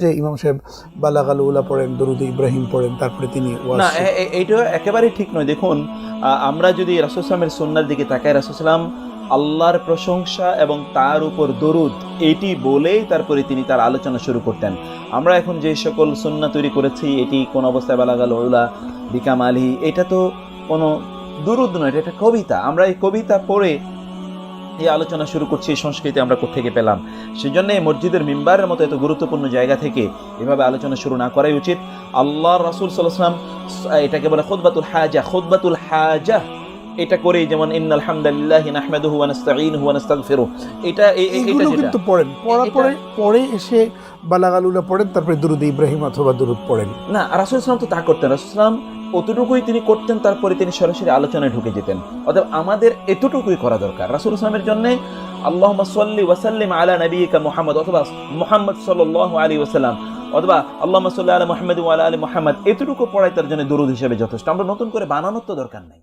যে ইমাম সাহেব বালাগাল উলা পড়েন দরুদ ইব্রাহিম পড়েন তারপরে তিনি না এইটা একেবারেই ঠিক নয়। দেখুন আমরা যদি রাসুসলামের সন্ন্যার দিকে তাকাই রাসুসলাম আল্লাহর প্রশংসা এবং তার উপর দরুদ এটি বলেই তারপরে তিনি তার আলোচনা শুরু করতেন। আমরা এখন যে সকল সন্না তৈরি করেছি এটি কোন অবস্থায় বালাগাল ওলা বিকাম আলী এটা তো কোনো দুরুদ নয় এটা একটা কবিতা। আমরা এই কবিতা পড়ে এই আলোচনা শুরু করছি এই সংস্কৃতি আমরা কোথেকে পেলাম? সেই জন্য এই মসজিদের মিম্বারের মতো এত গুরুত্বপূর্ণ জায়গা থেকে এভাবে আলোচনা শুরু না করাই উচিত। আল্লাহ রাসুল সাল্লাহাম এটাকে বলে খুদবাতুল হাজা খুদবাতুল হাজা। এটা করেই যেমন ইন্নাল হামদুলিল্লাহ নাহমাদুহু ওয়া নাস্তাঈনুহু ওয়া নাস্তাগফিরুহ। এটা এটা কিন্তু পড়েন এটা- পরে পরে এসে বালাগাল উলা পড়েন তারপরে দরুদ ইব্রাহিম অথবা দরুদ পড়েন। না রাসুল ইসলাম তো তা করতেন। রাসুল ইসলাম অতটুকুই তিনি করতেন, তারপরে তিনি সরাসরি আলোচনায় ঢুকে যেতেন। অতএব আমাদের এতটুকুই করা দরকার। রাসুল ইসলামের জন্য আল্লাহ সাল্লি ওয়াসাল্লিম আলা নবীকা মোহাম্মদ অথবা মোহাম্মদ সাল আলী ওয়াসাল্লাম অথবা আল্লাহ সাল্লাহ আলী মোহাম্মদ আলী মোহাম্মদ এতটুকু পড়াই তার জন্য দরুদ হিসেবে যথেষ্ট। আমরা নতুন করে বানানোর তো দরকার নাই।